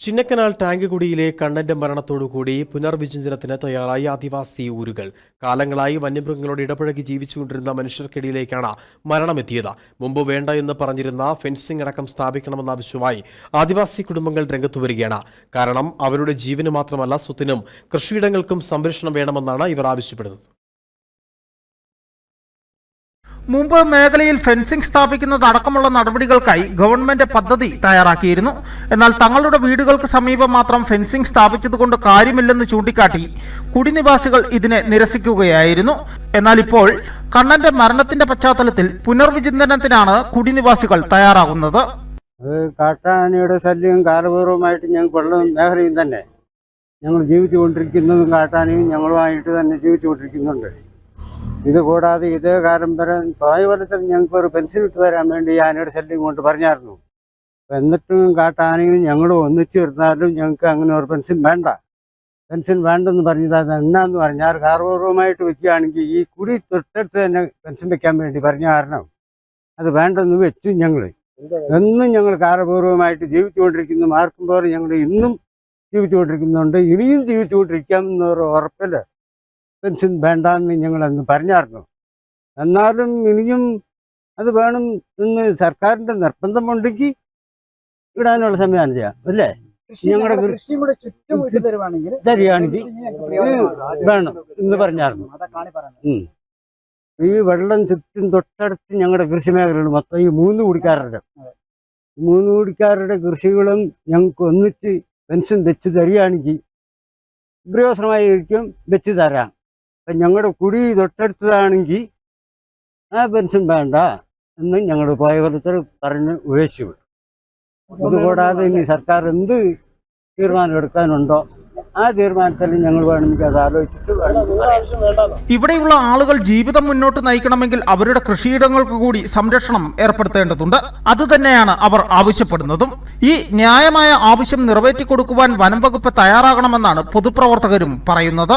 Chinnakanal tank കുടിയിലെ കണ്ണന്റെ മരണത്തോടുകൂടി പുനർവിചിന്തനത്തിന് തയ്യാറായി ആദിവാസി ഊരുകൾ. കാലങ്ങളായി വന്യമൃഗങ്ങളോട് ഇടപഴകി ജീവിച്ചുകൊണ്ടിരുന്ന മനുഷ്യർക്കിടയിലേക്കാണ് മരണമെത്തിയത്. മുമ്പ് വേണ്ട എന്ന് പറഞ്ഞിരുന്ന ഫെൻസിംഗ് അടക്കം സ്ഥാപിക്കണമെന്ന ആവശ്യമായി ആദിവാസി കുടുംബങ്ങൾ രംഗത്തു വരികയാണ്. കാരണം അവരുടെ ജീവന് മാത്രമല്ല സ്വത്തിനും കൃഷിയിടങ്ങൾക്കും സംരക്ഷണം വേണമെന്നാണ് ഇവർ ആവശ്യപ്പെടുന്നത്. മുമ്പ് മേഖലയിൽ ഫെൻസിംഗ് സ്ഥാപിക്കുന്നത് അടക്കമുള്ള നടപടികൾക്കായി ഗവൺമെന്റ് പദ്ധതി തയ്യാറാക്കിയിരുന്നു. എന്നാൽ തങ്ങളുടെ വീടുകൾക്ക് സമീപം മാത്രം ഫെൻസിംഗ് സ്ഥാപിച്ചതുകൊണ്ട് കാര്യമില്ലെന്ന് ചൂണ്ടിക്കാട്ടി കുടിനിവാസികൾ ഇതിനെ നിരസിക്കുകയായിരുന്നു. എന്നാൽ ഇപ്പോൾ കണ്ണന്റെ മരണത്തിന്റെ പശ്ചാത്തലത്തിൽ പുനർവിചിന്തനത്തിനാണ് കുടിനിവാസികൾ തയ്യാറാകുന്നത്. കാട്ടാനയുടെ ശല്യം കാലപൂർവമായിട്ട് ഞങ്ങൾക്കുള്ള മേഖലയും തന്നെ. ഞങ്ങൾ ജീവിച്ചുകൊണ്ടിരിക്കുന്നതും കാട്ടാനയും ഞങ്ങളുമായിട്ട് തന്നെ ജീവിച്ചു കൊണ്ടിരിക്കുന്നുണ്ട് ഇത് കൂടാതെ ഇതേ വരെ പായവലത്തിൽ ഞങ്ങൾക്ക് ഒരു പെൻഷൻ ഇട്ട് തരാൻ വേണ്ടി ആനയുടെ ശല്യം കൊണ്ട് പറഞ്ഞായിരുന്നു. എന്നിട്ടും കാട്ടാനയും ഞങ്ങൾ ഒന്നിച്ചു ഇരുന്നാലും ഞങ്ങൾക്ക് അങ്ങനെ ഒരു പെൻഷൻ വേണ്ട. പെൻഷൻ വേണ്ടെന്ന് പറഞ്ഞത് അത് എന്നാന്ന് പറഞ്ഞാൽ കാർപൂർവമായിട്ട് വെക്കുകയാണെങ്കിൽ ഈ കുടി തൊട്ടടുത്ത് തന്നെ പെൻഷൻ വെക്കാൻ വേണ്ടി പറഞ്ഞ കാരണം അത് വേണ്ടെന്ന് വെച്ചു ഞങ്ങൾ. എന്നും ഞങ്ങൾ കാലപൂർവമായിട്ട് ജീവിച്ചുകൊണ്ടിരിക്കുന്നു. മാർക്കും പോലെ ഞങ്ങൾ ഇന്നും ജീവിച്ചുകൊണ്ടിരിക്കുന്നുണ്ട്. ഇനിയും ജീവിച്ചുകൊണ്ടിരിക്കാം എന്നൊരു ഉറപ്പിൽ പെൻഷൻ വേണ്ടെന്ന് ഞങ്ങൾ അന്ന് പറഞ്ഞായിരുന്നു എന്നാലും ഇനിയും അത് വേണം എന്ന് സർക്കാരിന്റെ നിർബന്ധമുണ്ടെങ്കിൽ ഇടാനുള്ള സംവിധാനം ചെയ്യാം അല്ലേ? ഞങ്ങളുടെ തരികയാണെങ്കിൽ വേണം എന്ന് പറഞ്ഞായിരുന്നു ഈ വെള്ളം ചുറ്റും തൊട്ടടുത്ത് ഞങ്ങളുടെ കൃഷി മേഖലകൾ മൊത്തം ഈ മൂന്ന് കുടിക്കാരുടെ. മൂന്ന് കുടിക്കാരുടെ കൃഷികളും ഞങ്ങൾക്ക് ഒന്നിച്ച് പെൻഷൻ വെച്ച് തരികയാണെങ്കിൽ പ്രയോജനമായിരിക്കും വെച്ച് തരാം. ഞങ്ങളുടെ കുടി തൊട്ടടുത്തതാണെങ്കിൽ ആ പെൻഷൻ വേണ്ട എന്ന് ഞങ്ങളുടെ പോയ കൊല്ലത്തിൽ പറഞ്ഞ് ഉപേക്ഷിച്ചു. വിട്ടു അതുകൂടാതെ ഇനി സർക്കാർ എന്ത് തീരുമാനം എടുക്കാനുണ്ടോ ആ തീരുമാനത്തിൽ ഞങ്ങൾ വേണമെങ്കിൽ അത് ആലോചിച്ചിട്ട് ഇവിടെയുള്ള ആളുകൾ ജീവിതം മുന്നോട്ട് നയിക്കണമെങ്കിൽ അവരുടെ കൃഷിയിടങ്ങൾക്ക് കൂടി സംരക്ഷണം ഏർപ്പെടുത്തേണ്ടതുണ്ട്. അതുതന്നെയാണ് അവർ ആവശ്യപ്പെടുന്നതും. ഈ ന്യായമായ ആവശ്യം നിറവേറ്റി കൊടുക്കുവാൻ വനം വകുപ്പ് തയ്യാറാകണമെന്നാണ് പൊതുപ്രവർത്തകരും പറയുന്നത്.